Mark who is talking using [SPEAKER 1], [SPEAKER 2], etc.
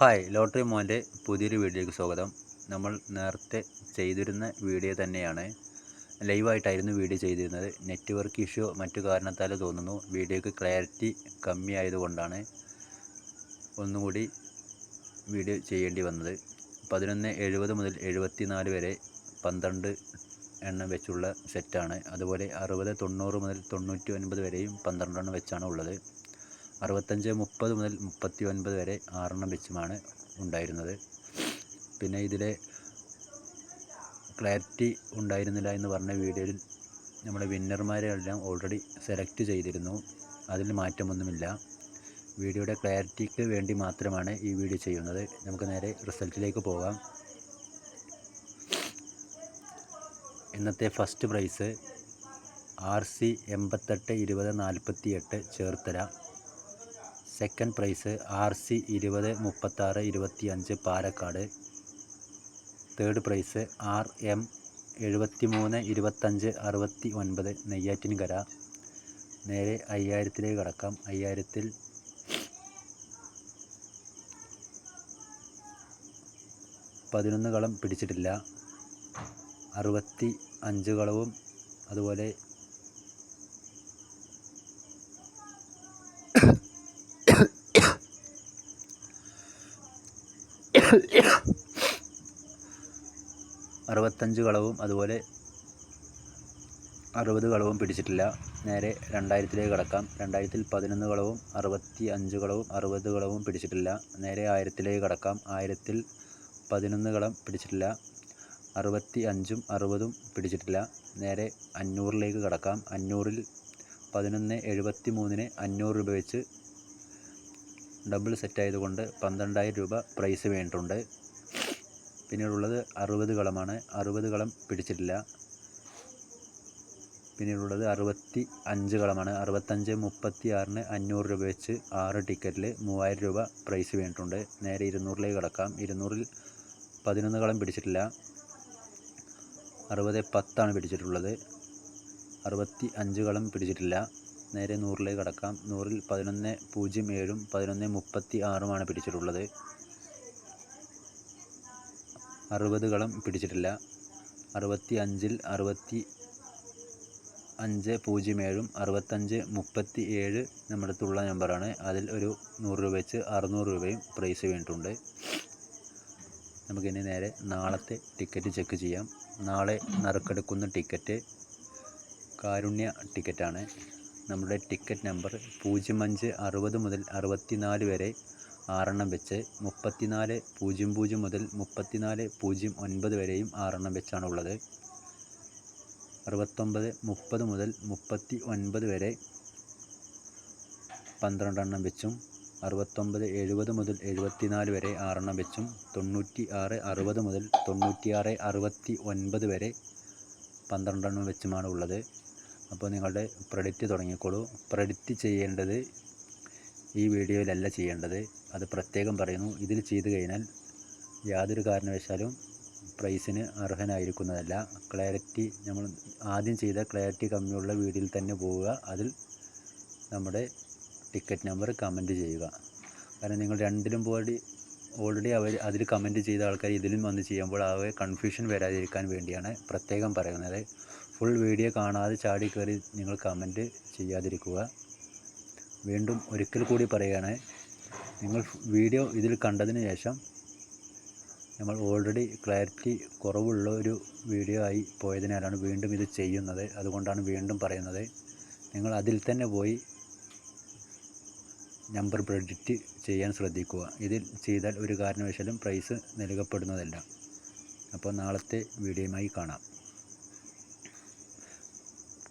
[SPEAKER 1] Hi lottery മോന്റെ പുതിയൊരു വീഡിയോയ്ക്ക് സ്വാഗതം. നമ്മൾ നേരത്തെ ചെയ്തിരുന്ന വീഡിയോ തന്നെയാണ്. ലൈവായിട്ടായിരുന്നു വീഡിയോ ചെയ്തിരുന്നത്. നെറ്റ്വർക്ക് ഇഷ്യൂ മറ്റു കാരണത്താൽ തോന്നുന്നു. വീഡിയോയ്ക്ക് ക്ലാരിറ്റി കമ്മി ആയതുകൊണ്ടാണ് ഒന്നുകൂടി വീഡിയോ ചെയ്യേണ്ടി വന്നത്. പതിനൊന്ന് എഴുപത് മുതൽ എഴുപത്തി നാല് വരെ പന്ത്രണ്ട് എണ്ണം വെച്ചുള്ള സെറ്റാണ്. അതുപോലെ അറുപത് തൊണ്ണൂറ് മുതൽ തൊണ്ണൂറ്റി ഒൻപത് വരെയും പന്ത്രണ്ടെണ്ണം വെച്ചാണ് ഉള്ളത്. അറുപത്തഞ്ച് മുപ്പത് മുതൽ മുപ്പത്തി ഒൻപത് വരെ ആറെണ്ണം വെച്ചുമാണ് ഉണ്ടായിരുന്നത്. പിന്നെ ഇതിലെ ക്ലാരിറ്റി ഉണ്ടായിരുന്നില്ല എന്ന് പറഞ്ഞ വീഡിയോയിൽ നമ്മുടെ വിന്നർമാരെ എല്ലാം ഓൾറെഡി സെലക്ട് ചെയ്തിരുന്നു. അതിൽ മാറ്റമൊന്നുമില്ല. വീഡിയോയുടെ ക്ലാരിറ്റിക്ക് വേണ്ടി മാത്രമാണ് ഈ വീഡിയോ ചെയ്യുന്നത്. നമുക്ക് നേരെ റിസൾട്ടിലേക്ക് പോകാം. ഇന്നത്തെ ഫസ്റ്റ് പ്രൈസ് ആർ സി എൺപത്തെട്ട് ഇരുപത് നാൽപ്പത്തി എട്ട് Cherthala. Second prize R C ഇരുപത് മുപ്പത്താറ് ഇരുപത്തി അഞ്ച് Palakkad. Third prize R M എഴുപത്തി മൂന്ന് ഇരുപത്തഞ്ച് അറുപത്തി ഒൻപത് നെയ്യാറ്റിൻകര. നേരെ അയ്യായിരത്തിലേക്ക് കടക്കാം. അയ്യായിരത്തിൽ പതിനൊന്ന് കളം പിടിച്ചിട്ടില്ല. അറുപത്തി അഞ്ച് കളവും അതുപോലെ അറുപത്തഞ്ച് കളവും അതുപോലെ അറുപത് കളവും പിടിച്ചിട്ടില്ല. നേരെ രണ്ടായിരത്തിലേക്ക് കടക്കാം. രണ്ടായിരത്തിൽ പതിനൊന്ന് കളവും അറുപത്തി അഞ്ച് കളവും അറുപത് കളവും പിടിച്ചിട്ടില്ല. നേരെ ആയിരത്തിലേക്ക് കടക്കാം. ആയിരത്തിൽ പതിനൊന്ന് കളം പിടിച്ചിട്ടില്ല. അറുപത്തി അഞ്ചും അറുപതും പിടിച്ചിട്ടില്ല. നേരെ അഞ്ഞൂറിലേക്ക് കടക്കാം. അഞ്ഞൂറിൽ പതിനൊന്ന് എഴുപത്തി മൂന്നിന് അഞ്ഞൂറ് രൂപ വെച്ച് ഡബിൾ സെറ്റ് ആയതുകൊണ്ട് പന്ത്രണ്ടായിരം രൂപ പ്രൈസ് വേണ്ടിയിട്ടുണ്ട്. പിന്നീടുള്ളത് അറുപത് കളമാണ് അറുപത് കളം പിടിച്ചിട്ടില്ല. പിന്നീടുള്ളത് അറുപത്തി അഞ്ച് കളമാണ് അറുപത്തഞ്ച് മുപ്പത്തി ആറിന് അഞ്ഞൂറ് രൂപ വെച്ച് ആറ് ടിക്കറ്റിൽ മൂവായിരം രൂപ പ്രൈസ് വേണ്ടിയിട്ടുണ്ട്. നേരെ ഇരുന്നൂറിലേക്ക് കിടക്കാം. ഇരുന്നൂറിൽ പതിനൊന്ന് കളം പിടിച്ചിട്ടില്ല. അറുപത് പത്താണ് പിടിച്ചിട്ടുള്ളത്. അറുപത്തി അഞ്ച് കളം പിടിച്ചിട്ടില്ല. നേരെ നൂറിലേക്ക് കടക്കാം. നൂറിൽ പതിനൊന്ന് പൂജ്യം ഏഴും പതിനൊന്ന് മുപ്പത്തി ആറുമാണ് പിടിച്ചിട്ടുള്ളത്. അറുപതുകളും കളം പിടിച്ചിട്ടില്ല. അറുപത്തി അഞ്ചിൽ അറുപത്തി അഞ്ച് പൂജ്യം ഏഴും അറുപത്തഞ്ച് മുപ്പത്തി ഏഴ് നമ്മുടെ അടുത്തുള്ള നമ്പറാണ് അതിൽ ഒരു നൂറ് രൂപ വെച്ച് അറുന്നൂറ് രൂപയും പ്രൈസ് വേണ്ടിയിട്ടുണ്ട് നമുക്കിനി നേരെ നാളത്തെ ടിക്കറ്റ് ചെക്ക് ചെയ്യാം. നാളെ നറുക്കെടുക്കുന്ന ടിക്കറ്റ് കാരുണ്യ ടിക്കറ്റാണ് നമ്മുടെ ടിക്കറ്റ് നമ്പർ പൂജ്യം അഞ്ച് അറുപത് മുതൽ അറുപത്തിനാല് വരെ ആറെണ്ണം വെച്ച് മുപ്പത്തിനാല് പൂജ്യം പൂജ്യം മുതൽ മുപ്പത്തിനാല് പൂജ്യം ഒൻപത് വരെയും ആറെണ്ണം വെച്ചാണ് ഉള്ളത് അറുപത്തൊമ്പത് മുപ്പത് മുതൽ മുപ്പത്തി ഒൻപത് വരെ പന്ത്രണ്ടെണ്ണം വെച്ചും അറുപത്തൊമ്പത് എഴുപത് മുതൽ എഴുപത്തിനാല് വരെ ആറെണ്ണം വെച്ചും തൊണ്ണൂറ്റി ആറ് അറുപത് മുതൽ തൊണ്ണൂറ്റിയാറ് അറുപത്തി ഒൻപത് വരെ പന്ത്രണ്ടെണ്ണം വെച്ചുമാണ് ഉള്ളത് അപ്പോൾ നിങ്ങളുടെ പ്രെഡിക്റ്റ് തുടങ്ങിക്കോളൂ. പ്രെഡിക്റ്റ് ചെയ്യേണ്ടത് ഈ വീഡിയോയിലല്ല ചെയ്യേണ്ടത്. അത് പ്രത്യേകം പറയുന്നു. ഇതിൽ ചെയ്തു കഴിഞ്ഞാൽ യാതൊരു കാരണവശാലും പ്രൈസിന് അർഹനായിരിക്കുന്നതല്ല. ക്ലാരിറ്റി നമ്മൾ ആദ്യം ചെയ്ത ക്ലാരിറ്റി കമ്മിയുള്ള വീഡിയോയിൽ തന്നെ പോവുക. അതിൽ നമ്മുടെ ടിക്കറ്റ് നമ്പർ കമന്റ് ചെയ്യുക. കാരണം നിങ്ങൾ രണ്ടിലും പോയി ഓൾറെഡി അവർ അതിൽ കമന്റ് ചെയ്ത ആൾക്കാർ ഇതിലും വന്ന് ചെയ്യുമ്പോൾ ആ കൺഫ്യൂഷൻ വരാതിരിക്കാൻ വേണ്ടിയാണ് പ്രത്യേകം പറയുന്നത്. ഫുൾ വീഡിയോ കാണാതെ ചാടി കയറി നിങ്ങൾ കമന്റ് ചെയ്യാതിരിക്കുക. വീണ്ടും ഒരിക്കൽ കൂടി പറയുകയാണ് നിങ്ങൾ വീഡിയോ ഇതിൽ കണ്ടതിന് ശേഷം നമ്മൾ ഓൾറെഡി ക്ലാരിറ്റി കുറവുള്ള ഒരു വീഡിയോ ആയി പോയതിനാലാണ് വീണ്ടും ഇത് ചെയ്യുന്നത്. അതുകൊണ്ടാണ് വീണ്ടും പറയുന്നത്. നിങ്ങൾ അതിൽ തന്നെ പോയി നമ്പർ പ്രെഡിക്റ്റ് ചെയ്യാൻ ശ്രദ്ധിക്കുക. ഇതിൽ ചെയ്താൽ ഒരു കാരണവശാലും പ്രൈസ് നൽകപ്പെടുന്നതല്ല. അപ്പോൾ നാളത്തെ വീഡിയോയുമായി കാണാം.